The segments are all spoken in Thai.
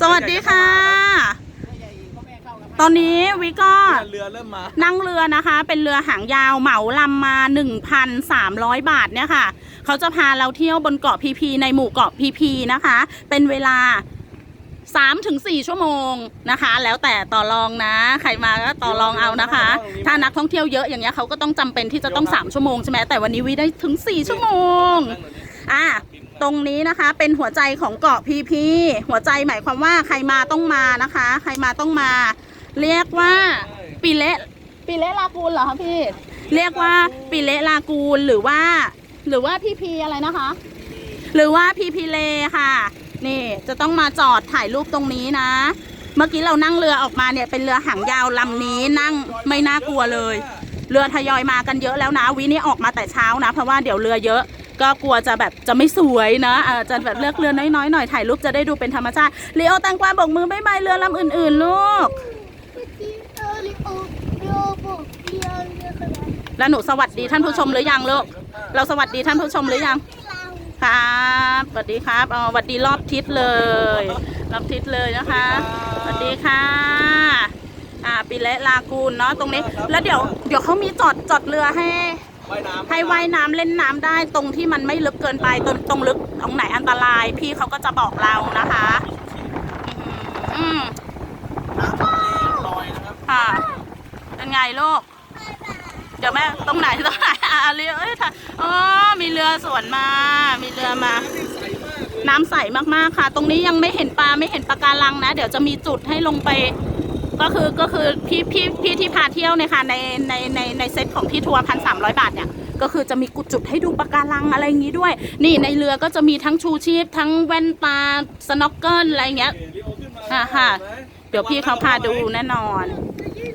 สวัสดีค่ะ ตอนนี้วิก็ เรือเริ่มมา นั่งเรือนะคะ เป็นเรือหางยาวเหมาลำมา 1,300 บาทเนี่ยค่ะ เขาจะพาเราเที่ยวบนเกาะพีพีในหมู่เกาะพีพีนะคะ เป็นเวลา3-4ชั่วโมงนะคะ แล้วแต่ต่อรองนะ ใครมาก็ต่อรองเอานะคะ ถ้านักท่องเที่ยวเยอะอย่างเงี้ยเขาก็ต้องจำเป็นที่จะต้อง 3 ชั่วโมงใช่ไหมแต่วันนี้วิได้ถึง 4 ชั่วโมงอะ ตรงนี้นะคะเป็นหัวใจของเกาะพีพีหัวใจหมายความว่าใครมาต้องมานะคะ ใครมาต้องมา เรียกว่าปิเละปิเละลากูลเหรอคะพี่ เรียกว่าปิเละลากูลหรือว่า หรือว่าพีพีอะไรนะคะ หรือว่าพีพีเลค่ะ นี่จะต้องมาจอดถ่ายรูปตรงนี้นะ เมื่อกี้เรานั่งเรือออกมาเนี่ยเป็นเรือหางยาวลำนี้นั่งไม่น่ากลัวเลย เรือทยอยมากันเยอะแล้วนะวินี่ออกมาแต่เช้านะ เพราะว่าเดี๋ยวเรือเยอะ ก็กลัวจะแบบจะไม่สวยนะเออจะแบบเลือกเรือน้อยๆหน่อยถ่ายรูปจะได้ดูเป็นธรรมชาติเลีโอแตังกวาบอกมือไม่ไม่เรือลำอื่นๆลูกแล้วหนูสวัสดีท่านผู้ชมหรือยังลูกเราสวัสดีท่านผู้ชมหรือยังครับสวัสดีครับอ๋อสวัสดีรอบทิศเลยรอบทิศเลยนะคะสวัสดีค่ะอ่าปิเละลากูนเนาะตรงนี้ แล้วเดี๋ยวเดี๋ยวเขามีจอดจอดเรือให้ ว่ายน้ำให้ว่ายน้ำเล่นน้ำได้ตรงที่มันไม่ลึกเกินไปตรงตรงลึกตรงไหนอันตราย พี่เขาก็จะบอกเรานะคะอืมน้ำทะเลลอยนะครับค่ะเป็นไงลูกเดี๋ยวแม่ตรงไหนตรงไหนอะเรือเอ้ยค่ะอ๋อมีเรือสวนมา มีเรือมาน้ำใสมากๆค่ะ ตรงนี้ยังไม่เห็นปลาไม่เห็นปลาการังนะ เดี๋ยวจะมีจุดให้ลงไป ก็คือก็คือพี่พี่พี่ที่พาเที่ยวเนี่ยค่ะในในในในเซ็ตของพี่ทัวร์พันสามร้อยบาทเนี่ยก็คือจะมีกุจุดให้ดูปะการังอะไรอย่างงี้ด้วย นี่ในเรือก็จะมีทั้งชูชีพ ทั้งแว่นตาสน็อกเกิลอะไรอย่างเงี้ยเรีโอขึ้นมาค่ะค่ะเห็นไหมเดี๋ยวพี่เขาพาดูแน่นอน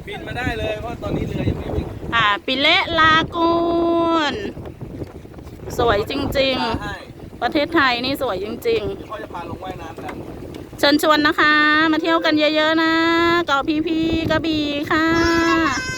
บินมาได้เลยเพราะตอนนี้เรือยังไม่วิ่งอ่าปิเละลากูนสวยจริงให้ๆประเทศไทยนี่สวยจริงเขาจะพาลงว่ายน้ำกันๆ เชิญชวนนะคะ มาเที่ยวกันเยอะ ๆ นะ เกาะพีพีกระบี่ค่ะ